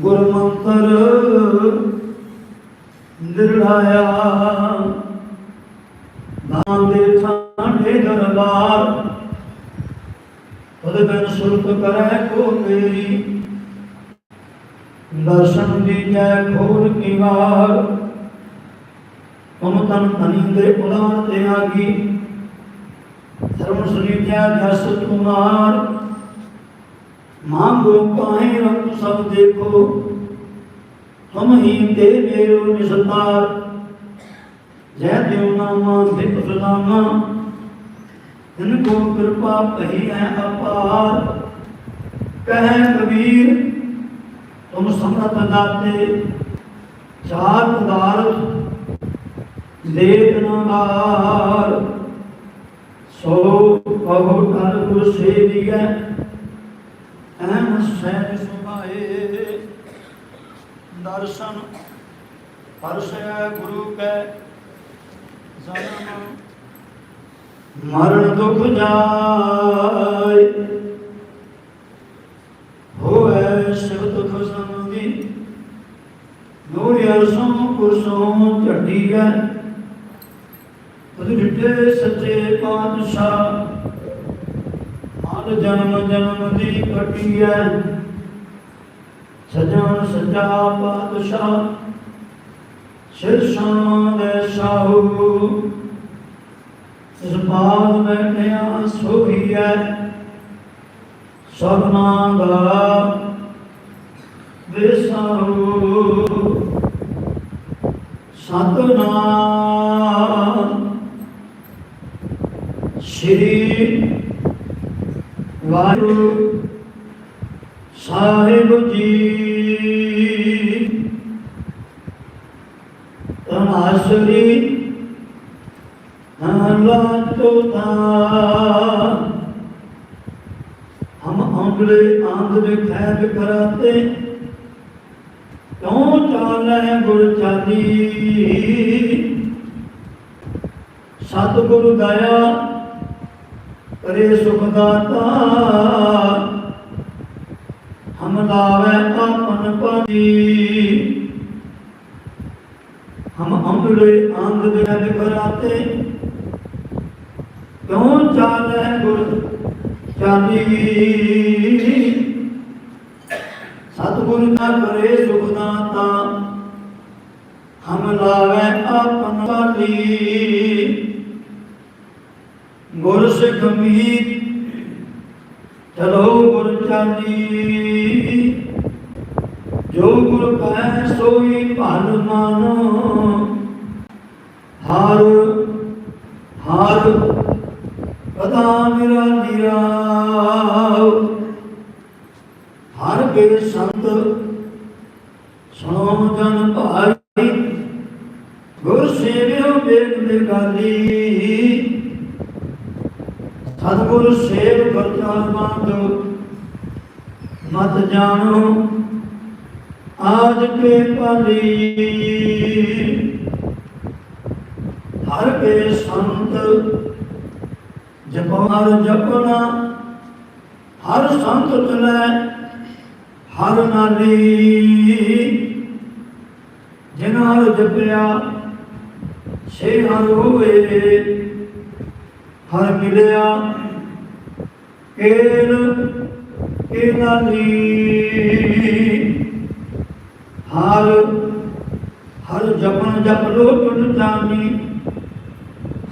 ਗੁਰ ਮੰਤਰ ਨਿਰਲਾਇਆ। ਨਾਮ ਦੇ ਠਾਂਡੇ ਦਰਬਾਰ। ਤਦ ਬਿਨ ਸੁਰਤ ਕਰੈ ਕੋ ਮੇਰੀ। ਦਰਸ਼ਨ ਦੀਜੈ ਖੋਲ ਕੀ ਵਾਰ। ਤੁਮ ਤਨ ਤਨੀ ਦੇ ਉਲਾਰ ਤੇ ਆਗੀ। ਧਰਮ ਸੁਨੀਜੈ ਜਸ ਤੁਮਾਰ ਮਾਂਗੋ ਕਾਹੇ ਰੰਗ ਸਭ ਦੇਖੋ ਹਮ ਹੀ ਤੇ ਮੇਰੋ ਨਿਸਤਾਰ। ਜੈ ਦੇਵ ਨਾਮਾ ਭਿਖ ਸੁਦਾਮਾ ਤਿਨ ਕੋ ਕਿਰਪਾ ਕਹੀ ਹੈ ਅਪਾਰ। ਕਹਿ ਕਬੀਰ, ਤੁਮ ਸਮਰਤ ਦਾਤੇ ਚਾਰ ਪਦਾਰਥ ਲੇਖ ਨਾਰ ਸੋ ਕਹੋ ਕਰ ਗੁਰ ਸੇਵੀਐ ਐਨ ਸਹਿਜ ਸੁਭਾਏ ਦਰਸ਼ਨ ਪਰਸੈ ਗੁਰੂ ਕੈ ਜਨਮ ਮਰਨ ਦੁਖ ਜਾਏ ਹੋਏ ਸਿਵ ਦੁਖ ਸੰਗੀ ਨੂਰ ਅਰਸੋਂ ਕੁਰਸੋਂ ਝੱਡੀਐ ਤੁਧ ਡਿੱਠੇ ਸੱਚੇ ਪਾਤਸ਼ਾਹ ਮਨ ਜਨਮ ਜਨਮ ਦੀ ਕਟੀਐ ਸਜਣ ਸਜਾ ਪਾਤਸ਼ਾਹ ਸਿਰਸ਼ਾਂ ਦੇ ਸਾਹੂ। ਇਸ ਬੈਠਿਆ ਸੋਹੀਐ ਸਭਨਾ ਦਾ ਵਿਸਾਹੂ। ਸਤਨਾਮ ਸ਼੍ਰੀ ਵਾਹਿਗੁਰੂ ਸਾਹਿਬ ਜੀ ਤਨਾਸਰੀ ਹਲਾਤੋ ਤਾ ਹਮ ਅੰਗਲੇ ਆਂਧਰੇ ਖੈਬ ਕਰਾਤੇ, ਕਿਉਂ ਚਾਲੈ ਗੁਰ ਚਾਲੀ? ਸਤਿਗੁਰੂ ਦਇਆ ਕਰੇ ਸੁਖ ਦਾਤਾ ਹਮ ਲਾਵੇ ਆਪਨ ਪਾਜੀ ਹਮ ਅੰਗਲੇ ਅੰਗ ਦੇ ਕਰਾਤੇ ਕਿਉਂ ਚਾਲੈ ਗੁਰ ਚਾਲੀ? ਸਤਿਗੁਰੂ ਨਾ ਕਰੇ ਸੁਖ ਦਾਤਾ ਹਮ ਲਾਵੇ ਆਪਨ ਪਾਲੀ ਸਿੱਖ ਮੀਤ ਚਲੋ ਗੁਰ ਚਾਲੀ। ਜੋ ਗੁਰ ਕਹੈ ਸੋਈ ਭਲ ਮਾਨੋ। ਹਰ ਹਰ ਕਦਾ ਮੇਰਾ ਨਿਰਾਉ ਹਰ ਕੇ ਸੰਤ ਸੁਣੋ ਜਨ ਭਾਈ ਗੁਰ ਸੇਵਿਓ ਬੇਗ ਦੇ ਗਾਲੀ। ਸਤਿਗੁਰ ਸੇਵ ਕਰਤਾਰ ਤੋਂ ਮਤ ਜਾਣੋ, ਆਜ ਕੇ ਪਾਲੀ। ਹਰ ਕੇ ਸੰਤ ਜਪਾਰ ਜਪਣਾ, ਹਰ ਸੰਤ ਚਲੈ ਹਰ ਨਾਲੀ। ਜਿਨ ਜਪਿਆ, ਸੇ ਹਰ ਹੋਏ ਹਰ ਮਿਲਿਆ। ਕੇਲ ਕੇ ਨਾਲੀ ਹਰ ਹਰ ਜਪਨ ਜਪ ਲੋ ਤੁਨ ਜਾਨੀ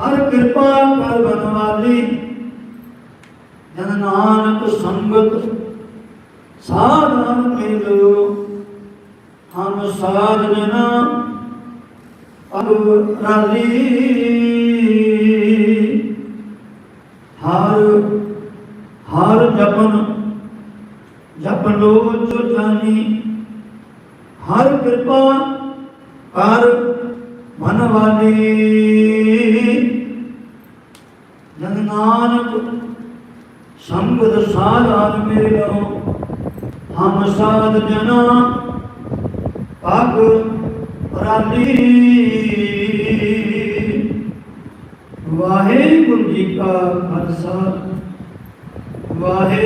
ਹਰ ਕਿਰਪਾ ਕਰ ਬਨਵਾਲੀ ਜਨ ਨਾਨਕ ਸੰਗਤ ਸਾਧਨ ਮਿਲੋ ਹਮ ਸਾਧ ਜਨਾ ਹਰ ਹਰ ਜਪਨ ਜਪ ਲੋ ਜੋ ਜਾਨੀ ਹਰ ਕਿਰਪਾ ਕਰ ਮਨ ਵਾਲੀ। ਜਨ ਨਾਨਕ, ਸੰਗਤ ਸਾਧਾਨ ਮੇਰੋ ਹਮ ਸਾਧ ਜਨਾ ਪਗ ਰਾਲੀ। ਵਾਹਿਗੁਰੂ। ਜੀ ਕਾ ਖਾਲਸਾ ਵਾਹਿ